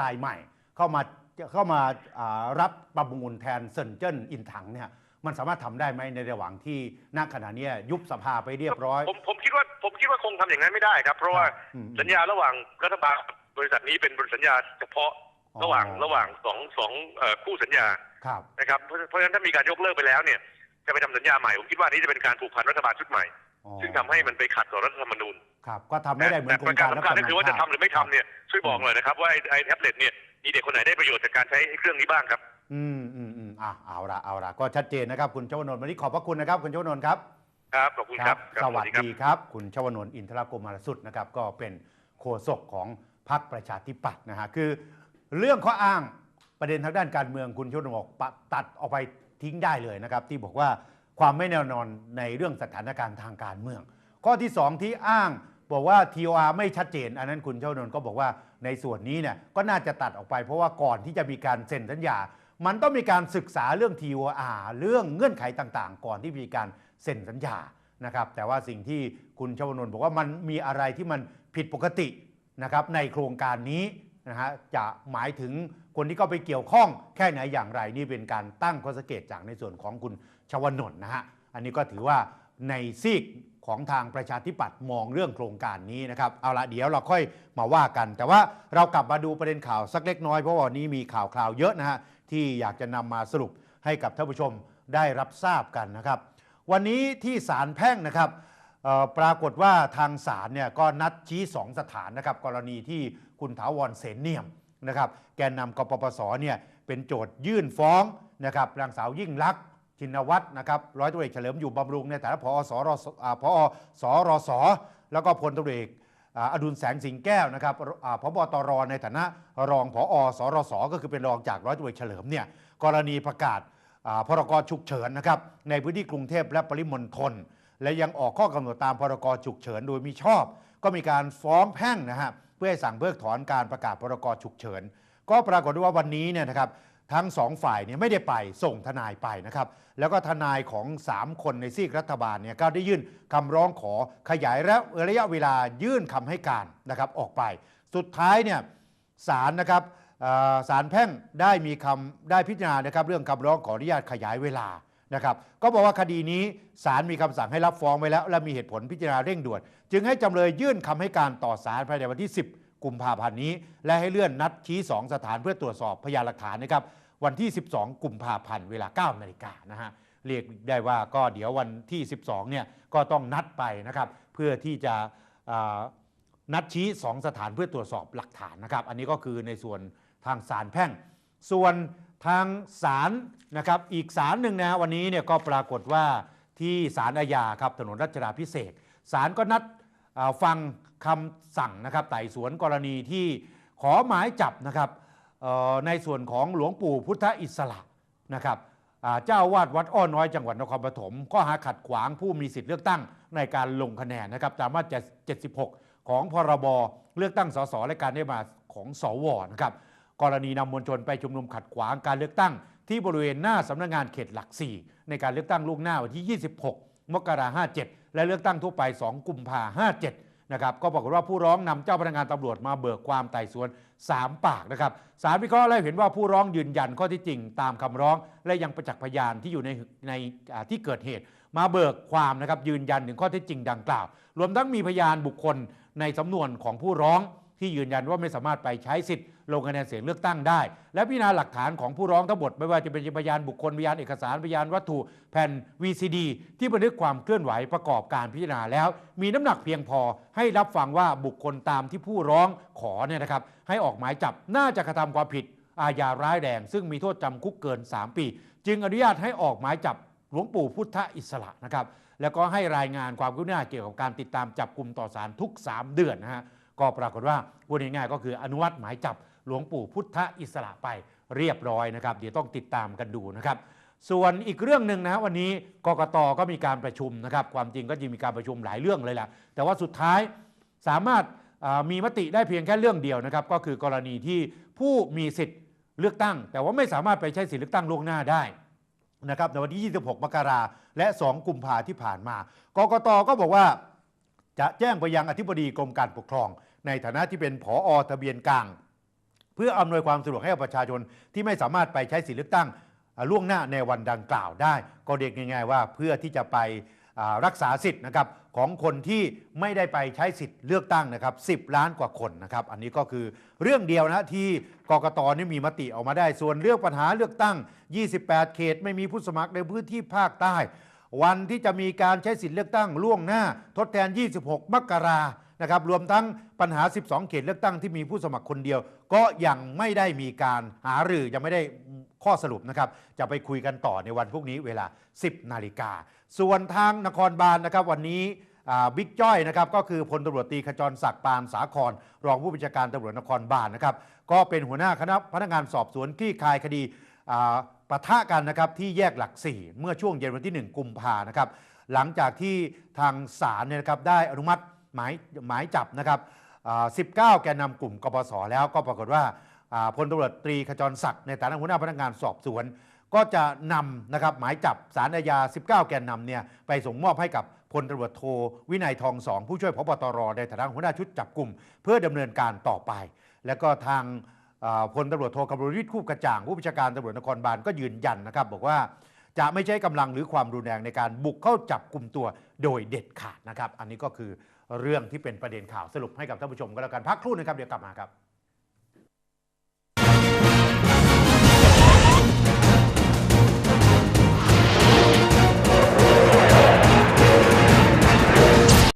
รายใหม่ เข้ามาเข้ามาอ่ารับประมูลแทนเซินเจิ้นอินถังเนี่ยมันสามารถทำได้ไหมในระหว่างที่ณขณะเนี้ยยุบสภาไปเรียบร้อย ผมผมคิดว่าผมคิดว่าคงทำอย่างนั้นไม่ได้ครับ เพราะว่าอืมสัญญาระหว่างรัฐบาลบริษัทนี้เป็นบริษัทสัญญาเฉพาะอ๋อระหว่างระหว่างสองสองเอ่อคู่สัญญาครับนะครับเพราะเพราะฉะนั้นถ้ามีการยกเลิกไปแล้วเนี่ยจะไปทำสัญญาใหม่ผมคิดว่านี้จะเป็นการผูกพันรัฐบาลชุดใหม่อ๋อ ซึ่งทำให้มันไปขัดต่อรัฐธรรมนูญครับก็ทำไม่ได้เหมือนโครงแต่การสำคัญก็คือว่าจะทำหรือไม่ทำเนี่ยช่วยบอกอืมหน่อยนะครับว่าไอ้ไอ้แท็บเล็ตเนี่ยมีเด็กคนไหนได้ประโยชน์จากการใช้ไอ้เครื่องนี้บ้างครับ อืมอืมอืมอะเอาละเอาละก็ชัดเจนนะครับ คุณชวนนท์วันนี้ขอบพระคุณนะครับ คุณชวนนท์ครับครับขอบคุณครับสวัสครับดีครับ คุณชวนนท์อินทรโกมารสุดนะครับ ก็เป็นโฆษกของพรรคประชาธิปัตย์นะฮะคือ เรื่องข้ออ้างประเด็นทางด้านการเมืองคุณชวนนท์บอกปะตัดออกไปทิ้งได้เลยนะครับ ที่บอกว่า ความไม่แน่นอนในเรื่องสถานการณ์ทางการเมือง ข้อที่สองที่อ้างบอกว่า TOR ไม่ชัดเจน อันนั้นคุณเจ้านนท์ก็บอกว่าในส่วนนี้เนี่ยก็น่าจะตัดออกไป เพราะว่าก่อนที่จะมีการเซ็นสัญญา มันต้องมีการศึกษาเรื่อง TOR เรื่องเงื่อนไขต่างๆ ก่อนที่มีการเซ็นสัญญานะครับแต่ว่าสิ่งที่คุณชวนนท์บอกว่ามันมีอะไรที่มันผิดปกตินะครับในโครงการนี้นะฮะจะหมายถึงคนที่เข้าไปเกี่ยวข้องแค่ไหนอย่างไร นี่เป็นการตั้งข้อสังเกตจากในส่วนของคุณ ชวนนท์นะฮะอันนี้ก็ถือว่าในซีกของทางประชาธิปัตย์มองเรื่องโครงการนี้นะครับ เอาละเดี๋ยวเราค่อยมาว่ากัน แต่ว่าเรากลับมาดูประเด็นข่าวสักเล็กน้อยเพราะวันนี้มีข่าวคราวเยอะนะฮะที่อยากจะนำมาสรุปให้กับท่านผู้ชมได้รับทราบกันนะครับ วันนี้ที่ศาลแพ่งนะครับปรากฏว่าทางศาลเนี่ยก็นัดชี้สองสถานนะครับ กรณีที่คุณถาวรเสนเนียมนะครับ แกนนำกปปสเนี่ยเป็นโจทยื่นฟ้องนะครับนางสาวยิ่งลักษณ ชินวัตรนะครับร้อยตำรวจเอกเฉลิมอยู่บำรุงในฐานะพอสรอพอสรสแล้วก็พลตำรวจเอกอดุลแสงสิงแก้วนะครับพบตรในฐานะรองพอสรสก็คือเป็นรองจากร้อยตำรวจเอกเฉลิมเนี่ยกรณีประกาศพรกฉุกเฉินนะครับในพื้นที่กรุงเทพและปริมณฑลและยังออกข้อกำหนดตามพรกฉุกเฉินโดยมิชอบ ก็มีการฟ้องแพ่งนะฮะเพื่อให้สั่งเพิกถอนการประกาศพรกฉุกเฉิน ก็ปรากฏว่าวันนี้เนี่ยนะครับ ทั้งสองฝ่ายเนี่ยไม่ได้ไปส่งทนายไปนะครับ แล้วก็ทนายของ 3 คนในซีกรัฐบาลเนี่ยก็ได้ยื่นคำร้องขอขยายระยะเวลายื่นคำให้การนะครับออกไป สุดท้ายเนี่ยศาลนะครับศาลแพ่งได้มีคำได้พิจารณานะครับเรื่องคำร้องขออนุญาตขยายเวลานะครับก็บอกว่าคดีนี้ศาลมีคำสั่งให้รับฟ้องไว้แล้ว และมีเหตุผลพิจารณาเร่งด่วน จึงให้จำเลยยื่นคำให้การต่อศาลภายในวันที่ 10 กุมภาพันธ์นี้ และให้เลื่อนนัดชี้ 2 สถานเพื่อตรวจสอบพยานหลักฐานนะครับวันที่ 12 กุมภาพันธ์เวลา 9 นาฬิกานะฮะเรียกได้ว่าก็เดี๋ยววันที่ 12 เนี่ยก็ต้องนัดไปนะครับเพื่อที่จะนัดชี้ 2 สถานเพื่อตรวจสอบหลักฐานนะครับ อันนี้ก็คือในส่วนทางศาลแพ่ง ส่วนทางศาลนะครับอีกศาลหนึ่งนะวันนี้เนี่ยก็ปรากฏว่าที่ศาลอาญาครับถนนรัชดาพิเศษกศาลก็นัด ฟังคำสั่งนะครับไต่สวนกรณีที่ขอหมายจับนะครับในส่วนของหลวงปู่พุทธอิสระนะครับเจ้าวาดวัดอ้อน้อยจังหวัดนครปฐมข้อหาขัดขวางผู้มีสิทธิ์เลือกตั้งในการลงคะแนนนะครับตามมาตรา76 ของพรบเลือกตั้งสสและการได้มาของสวนะครับกรณีนำมวลชนไปชุมนุมขัดขวางการเลือกตั้ง ที่บริเวณหน้าสำนักงานเขตหลัก 4 ในการเลือกตั้งล่วงหน้าวันที่ 26 มกราคม57 และเลือกตั้งทั่วไป 2 กุมภาพันธ์57นะครับก็ปรากฏว่าผู้ร้องนำเจ้าพนักงานตำรวจมาเบิกความไต่สวน 3 ปากนะครับสารวิเคราะห์และเห็นว่าผู้ร้องยืนยันข้อที่จริงตามคำร้อง และยังประจักษ์พยานที่อยู่ในในที่เกิดเหตุ มาเบิกความนะครับยืนยันถึงข้อเท็จจริงดังกล่าว รวมทั้งมีพยานบุคคลในสำนวนของผู้ร้อง ที่ยืนยันว่าไม่สามารถไปใช้สิทธิ์ลงคะแนนเสียงเลือกตั้งได้ และพิจารณาหลักฐานของผู้ร้องทั้งหมดไม่ว่าจะเป็นพยานบุคคลพยานเอกสารพยานวัตถุแผ่น VCD ที่บันทึกความเคลื่อนไหวประกอบการพิจารณาแล้ว มีน้ำหนักเพียงพอให้รับฟังว่าบุคคลตามที่ผู้ร้องขอเนี่ยนะครับให้ออกหมายจับน่าจะกระทำความผิดอาญาร้ายแรงซึ่งมีโทษจำคุกเกิน 3 ปี จึงอนุญาตให้ออกหมายจับหลวงปู่พุทธอิสระนะครับแล้วก็ให้รายงานความคืบหน้าเกี่ยวกับการติดตามจับกลุ่มต่อศาลทุก 3 เดือนนะฮะ ก็ปรากฏว่าพูดง่ายๆก็คืออนุมัติหมายจับหลวงปู่พุทธอิสระไปเรียบร้อยนะครับ เดี๋ยวต้องติดตามกันดูนะครับส่วนอีกเรื่องหนึ่งนะฮะวันนี้กกตก็มีการประชุมนะครับ ความจริงก็จะมีการประชุมหลายเรื่องเลยแหละแต่ว่าสุดท้ายสามารถมีมติได้เพียงแค่เรื่องเดียวนะครับ ก็คือกรณีที่ผู้มีสิทธิ์เลือกตั้ง แต่ว่าไม่สามารถไปใช้สิทธิ์เลือกตั้งล่วงหน้าได้นะครับในวันที่ 26 มกราและ 2 กุมภาที่ผ่านมากกตก็บอกว่า จะแจ้งไปยังอธิบดีกรมการปกครอง ในฐานะที่เป็นผออทะเบียนกลาง เพื่ออำนวยความสะดวกให้กับประชาชนที่ไม่สามารถไปใช้สิทธิเลือกตั้งล่วงหน้าในวันดังกล่าวได้ ก็เรียกง่ายๆว่าเพื่อที่จะไปรักษาสิทธิ์นะครับของคนที่ไม่ได้ไปใช้สิทธิ์เลือกตั้งนะครับ10 ล้านกว่าคนนะครับ อันนี้ก็คือเรื่องเดียวนะที่กกตนี่มีมติออกมาได้ ส่วนเรื่องปัญหาเลือกตั้ง 28 เขต ไม่มีผู้สมัครในพื้นที่ภาคใต้ วันที่จะมีการใช้สิทธิ์เลือกตั้งล่วงหน้า ทดแทน 26 มกรานะครับรวมทั้งปัญหา 12 เขตเลือกตั้งที่มีผู้สมัครคนเดียว ก็ยังไม่ได้มีการหารือยังไม่ได้ข้อสรุปนะครับ จะไปคุยกันต่อในวันพรุ่งนี้เวลา 10 นาฬิกา ส่วนทางนครบาลนะครับวันนี้บิ๊กจ้อยนะครับก็คือพลตำรวจตรีขจรศักดิ์ปานสาคร รองผู้บัญชาการตำรวจนครบาลนะครับ ก็เป็นหัวหน้าคณะพนักงานสอบสวนคลี่คลายคดี ปะทะกันนะครับที่แยกหลัก 4 เมื่อช่วงเย็นวันที่ 1 กุมภานะครับหลังจากที่ทางศาลเนี่ยนะครับได้อนุมัติหมายหมายจับนะครับ19 แกนนำกลุ่มกปสแล้วก็ปรากฏว่าพลตำรวจตรีขจรศักดิ์ในฐานะหัวหน้าพนักงานสอบสวน ก็จะนำนะครับหมายจับสารอาญา 19 แกนนำเนี่ยไปส่งมอบให้กับพลตำรวจโทวินัยทองสองผู้ช่วยพบตรในฐานะหัวหน้าชุดจับกลุ่ม เพื่อดำเนินการต่อไป แล้วก็ทาง พลตำรวจโทกำรวิทย์คู่กระจ่างผู้บัญชาการตำรวจนครบาลก็ยืนยันนะครับบอกว่าจะไม่ใช้กำลังหรือความรุนแรงในการบุกเข้าจับกลุ่มตัวโดยเด็ดขาดนะครับ อันนี้ก็คือเรื่องที่เป็นประเด็นข่าวสรุปให้กับท่านผู้ชมก็แล้วกันพักครู่หนึงครับเดี๋ยวกลับมาครับ